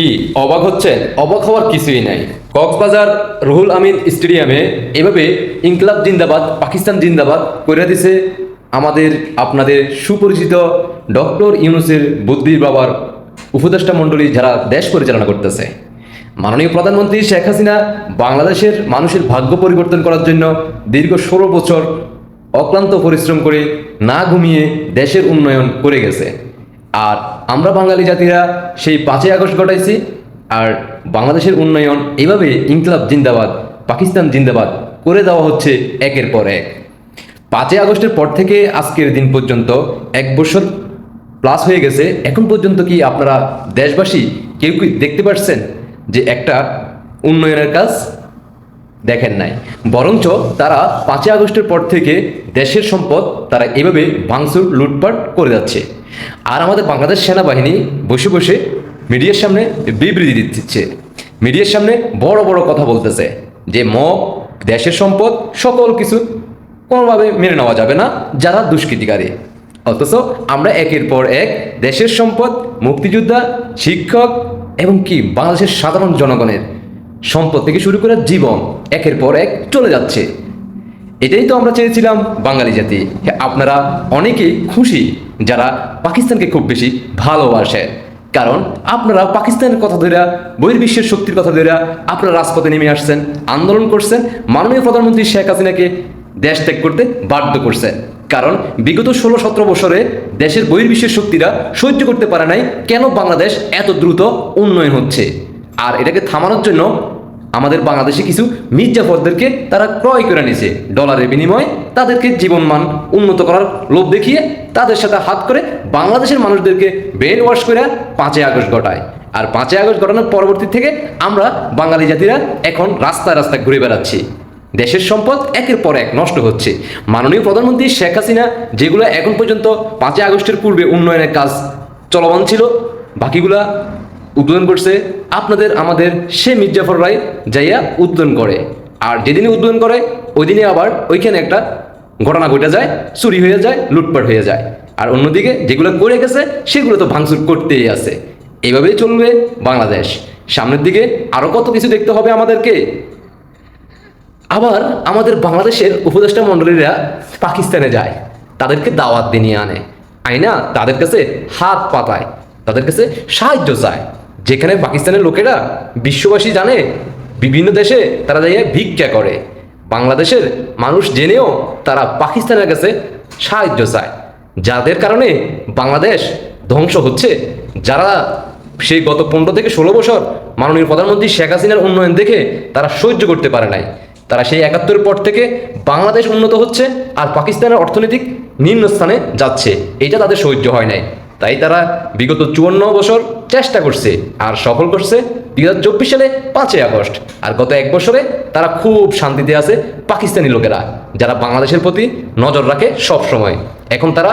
কি, অবাক হচ্ছেন? অবাক হওয়ার কিছুই নাই। কক্সবাজার রুহুল আমিন স্টেডিয়ামে এভাবে ইনকলাব জিন্দাবাদ, পাকিস্তান জিন্দাবাদ করে দিছে আমাদের, আপনাদের সুপরিচিত ডক্টর ইউনুসের বুদ্ধির বাবার উপদেষ্টা মণ্ডলী যারা দেশ পরিচালনা করতেছে। মাননীয় প্রধানমন্ত্রী শেখ হাসিনা বাংলাদেশের মানুষের ভাগ্য পরিবর্তন করার জন্য দীর্ঘ ষোলো বছর অক্লান্ত পরিশ্রম করে না ঘুমিয়ে দেশের উন্নয়ন করে গেছে। আর আমরা বাঙালি জাতিরা সেই পাঁচই আগস্ট ঘটাইছি আর বাংলাদেশের উন্নয়ন এভাবে ইনকলাব জিন্দাবাদ, পাকিস্তান জিন্দাবাদ করে দেওয়া হচ্ছে একের পর এক। পাঁচই আগস্টের পর থেকে আজকের দিন পর্যন্ত এক বছর প্লাস হয়ে গেছে। এখন পর্যন্ত কি আপনারা দেশবাসী কেউ কি দেখতে পাচ্ছেন যে একটা উন্নয়নের কাজ দেখেন নাই। বরঞ্চ তারা পাঁচই আগস্টের পর থেকে দেশের সম্পদ তারা এভাবে ভাঙচুর, লুটপাট করে যাচ্ছে। আর আমাদের বাংলাদেশ সেনাবাহিনী বসে বসে মিডিয়ার সামনে বিবৃতি দিচ্ছে। মিডিয়ার সামনে বড় বড় কথা বলতেছে যে, মগ, দেশের সম্পদ, সকল কিছু কোনোভাবে মেনে নেওয়া যাবে না, যারা দুষ্কৃতিকারী। অথচ আমরা একের পর এক দেশের সম্পদ, মুক্তিযোদ্ধা, শিক্ষক এবং কি, বাংলাদেশের সাধারণ জনগণের সম্পদ থেকে শুরু করে জীবন একের পর এক চলে যাচ্ছে। এটাই তো আমরা চেয়েছিলাম বাঙালি জাতি। হ্যাঁ, আপনারা অনেকেই খুশি যারা পাকিস্তানকে খুব বেশি ভালোবাসে। কারণ আপনারা পাকিস্তানের কথা ধরে বহির্বিশ্বের শক্তির কথা ধরে আপনারা রাজপথে নেমে আসছেন আন্দোলন করছেন মাননীয় প্রধানমন্ত্রী শেখ হাসিনাকে দেশ ত্যাগ করতে বাধ্য করছেন কারণ বিগত ষোলো সতেরো বছরে দেশের বহির্বিশ্বের শক্তিরা সহ্য করতে পারে নাই কেন বাংলাদেশ এত দ্রুত উন্নয়ন হচ্ছে। আর এটাকে থামানোর জন্য আমাদের বাংলাদেশে কিছু মির্জাফরদেরকে তারা ক্রয় করে নিয়েছে। ডলারের বিনিময়ে তাদেরকে জীবনমান উন্নত করার লোভ দেখিয়ে তাদের সাথে হাত করে বাংলাদেশের মানুষদেরকে ব্রেন ওয়াশ করে পাঁচই আগস্ট ঘটায়। আর পাঁচই আগস্ট ঘটানোর পরবর্তী থেকে আমরা বাঙালি জাতিরা এখন রাস্তায় রাস্তায় ঘুরে বেড়াচ্ছি। দেশের সম্পদ একের পর এক নষ্ট হচ্ছে। মাননীয় প্রধানমন্ত্রী শেখ হাসিনা যেগুলো এখন পর্যন্ত পাঁচই আগস্টের পূর্বে উন্নয়নের কাজ চলমান ছিল, বাকিগুলা উদ্বোধন করছে আপনাদের আমাদের সে মির্জাফর রায় যাইয়া উদ্বোধন করে। আর যেদিনে উদ্বোধন করে ওই দিনে আবার ওইখানে একটা ঘটনা ঘটে যায়, চুরি হয়ে যায়, লুটপাট হয়ে যায়। আর অন্যদিকে যেগুলো করে গেছে, সেগুলো তো ভাঙচুর করতেই আছে। এইভাবেই চলবে বাংলাদেশ। সামনের দিকে আরও কত কিছু দেখতে হবে আমাদেরকে? আবার আমাদের বাংলাদেশের উপদেষ্টা মণ্ডলীরা পাকিস্তানে যায়। তাদেরকে দাওয়াত দিয়ে নিয়ে আনে। আইনা তাদের কাছে হাত পাতায়, তাদের কাছে সাহায্য চায়। যেখানে পাকিস্তানের লোকেরা বিশ্ববাসী জানে, বিভিন্ন দেশে তারা যাইয়া ভিক্ষা করে। বাংলাদেশের মানুষ জেনেও তারা পাকিস্তানের কাছে সাহায্য চায়। যাদের কারণে বাংলাদেশ ধ্বংস হচ্ছে। যারা সেই গত পনেরো থেকে ষোলো বছর মাননীয় প্রধানমন্ত্রী শেখ হাসিনার উন্নয়ন দেখে তারা সহ্য করতে পারে নাই। তারা সেই একাত্তরের পর থেকে বাংলাদেশ উন্নত হচ্ছে আর পাকিস্তানের অর্থনৈতিক নিম্ন স্থানে যাচ্ছে। এটা তাদের সহ্য হয় নাই। তাই তারা বিগত চুয়ান্ন বছর চেষ্টা করছে আর সফল করছে দুই হাজার চব্বিশ সালে পাঁচই আগস্ট। আর গত এক বছরে তারা খুব শান্তিতে আছে পাকিস্তানি লোকেরা, যারা বাংলাদেশের প্রতি নজর রাখে সব সময় এখন তারা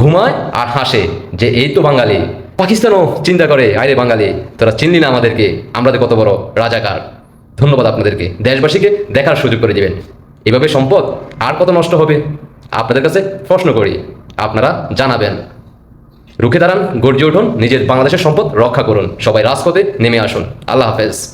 ঘুমায় আর হাসে যে এই তো বাঙালি। পাকিস্তানও চিন্তা করে আরে বাঙালি, তোরা চিনলি না আমাদেরকে? আমরা কত বড় রাজাকার। ধন্যবাদ আপনাদেরকে। দেশবাসীকে দেখার সুযোগ করে দেবেন। এভাবে সম্পদ আর কত নষ্ট হবে? আপনাদের কাছে প্রশ্ন করি, আপনারা জানাবেন। রুখে দাঁড়ান, গর্জে উঠুন, নিজের বাংলাদেশের সম্পদ রক্ষা করুন। সবাই রাজপথে নেমে আসুন। আল্লাহ হাফেজ।